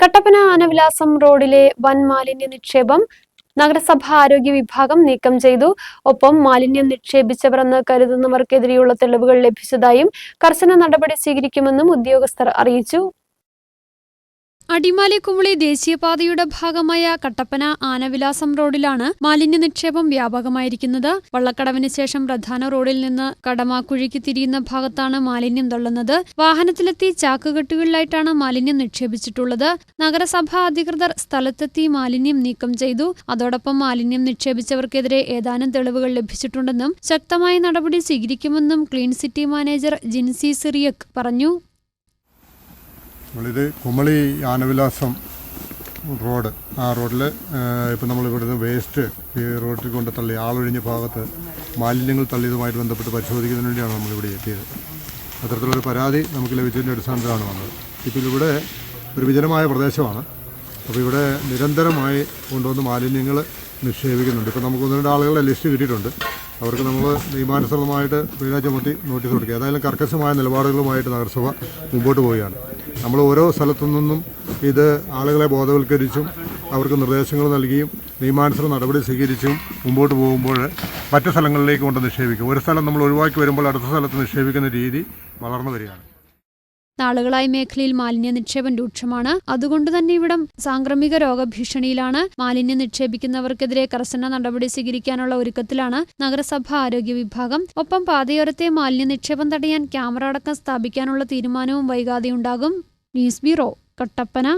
കട്ടപ്പന ആനവിലാസം റോഡിലെ വൻ മാലിന്യ നിക്ഷേപം നഗരസഭ ആരോഗ്യ വിഭാഗം നീക്കം ചെയ്തു. ഒപ്പം മാലിന്യം നിക്ഷേപിച്ചവരെന്ന് കരുതുന്നവർക്കെതിരെയുള്ള തെളിവുകൾ ലഭിച്ചതായും കർശന നടപടി സ്വീകരിക്കുമെന്നും ഉദ്യോഗസ്ഥർ അറിയിച്ചു. അടിമാലി കുമളി ദേശീയപാതയുടെ ഭാഗമായ കട്ടപ്പന ആനവിലാസം റോഡിലാണ് മാലിന്യ നിക്ഷേപം വ്യാപകമായിരിക്കുന്നത്. വള്ളക്കടവിന് ശേഷം പ്രധാന റോഡിൽ നിന്ന് കടമാക്കുഴിക്ക് തിരിയുന്ന ഭാഗത്താണ് മാലിന്യം തള്ളുന്നത്. വാഹനത്തിലെത്തി ചാക്കുകെട്ടുകളിലായിട്ടാണ് മാലിന്യം നിക്ഷേപിച്ചിട്ടുള്ളത്. നഗരസഭാ അധികൃതർ സ്ഥലത്തെത്തി മാലിന്യം നീക്കം ചെയ്തു. അതോടൊപ്പം മാലിന്യം നിക്ഷേപിച്ചവർക്കെതിരെ ഏതാനും തെളിവുകൾ ലഭിച്ചിട്ടുണ്ടെന്നും ശക്തമായ നടപടി സ്വീകരിക്കുമെന്നും clean city manager Jincy Cyriac പറഞ്ഞു. നമ്മളിത് കുമളി ആനവിലാസം റോഡ്. ആ റോഡിൽ ഇപ്പം നമ്മൾ ഇവിടുന്ന് വേസ്റ്റ് ഈ റോഡിൽ കൊണ്ട് തള്ളി ആളൊഴിഞ്ഞ ഭാഗത്ത് മാലിന്യങ്ങൾ തള്ളിയതുമായിട്ട് ബന്ധപ്പെട്ട് പരിശോധിക്കുന്നതിന് വേണ്ടിയാണ് നമ്മളിവിടെ എത്തിയത്. അത്തരത്തിലൊരു പരാതി നമുക്ക് ലഭിച്ചതിന്റെ അടിസ്ഥാനത്തിലാണ് വന്നത്. ഇപ്പോൾ ഇവിടെ ഒരു വിജനമായ പ്രദേശമാണ്. അപ്പോൾ ഇവിടെ നിരന്തരമായി കൊണ്ടുവന്ന് മാലിന്യങ്ങൾ നിക്ഷേപിക്കുന്നുണ്ട്. ഇപ്പോൾ നമുക്ക് ഒന്ന് രണ്ട് ആളുകളുടെ ലിസ്റ്റ് കിട്ടിയിട്ടുണ്ട്. അവർക്ക് നമ്മൾ നിയമാനുസൃതമായിട്ട് പിഴ ചുമത്തി നോട്ടീസ് കൊടുക്കുക. ഏതായാലും കർക്കശമായ നിലപാടുകളുമായിട്ട് നഗരസഭ മുമ്പോട്ട് പോവുകയാണ്. നമ്മൾ ഓരോ സ്ഥലത്തു നിന്നും ഇത് ആളുകളെ ബോധവൽക്കരിച്ചും അവർക്ക് നിർദ്ദേശങ്ങൾ നൽകിയും നിയമാനുസൃത നടപടി സ്വീകരിച്ചും മുമ്പോട്ട് പോകുമ്പോൾ മറ്റു സ്ഥലങ്ങളിലേക്ക് കൊണ്ട് നിക്ഷേപിക്കും. ഒരു സ്ഥലം നമ്മൾ ഒഴിവാക്കി വരുമ്പോൾ അടുത്ത സ്ഥലത്ത് നിക്ഷേപിക്കുന്ന രീതി വളർന്നു വരികയാണ്. നാളുകളായി മേഖലയിൽ മാലിന്യ നിക്ഷേപം രൂക്ഷമാണ്. അതുകൊണ്ട് തന്നെ ഇവിടം സാംക്രമിക രോഗഭീഷണിയിലാണ്. മാലിന്യം നിക്ഷേപിക്കുന്നവർക്കെതിരെ കർശന നടപടി സ്വീകരിക്കാനുള്ള ഒരുക്കത്തിലാണ് നഗരസഭ ആരോഗ്യ വിഭാഗം. ഒപ്പം പാതയോരത്തെ മാലിന്യ നിക്ഷേപം തടയാൻ ക്യാമറ അടക്കം സ്ഥാപിക്കാനുള്ള തീരുമാനവും വൈകാതെ ഉണ്ടാകും ന്യൂസ് ബ്യൂറോ കട്ടപ്പന.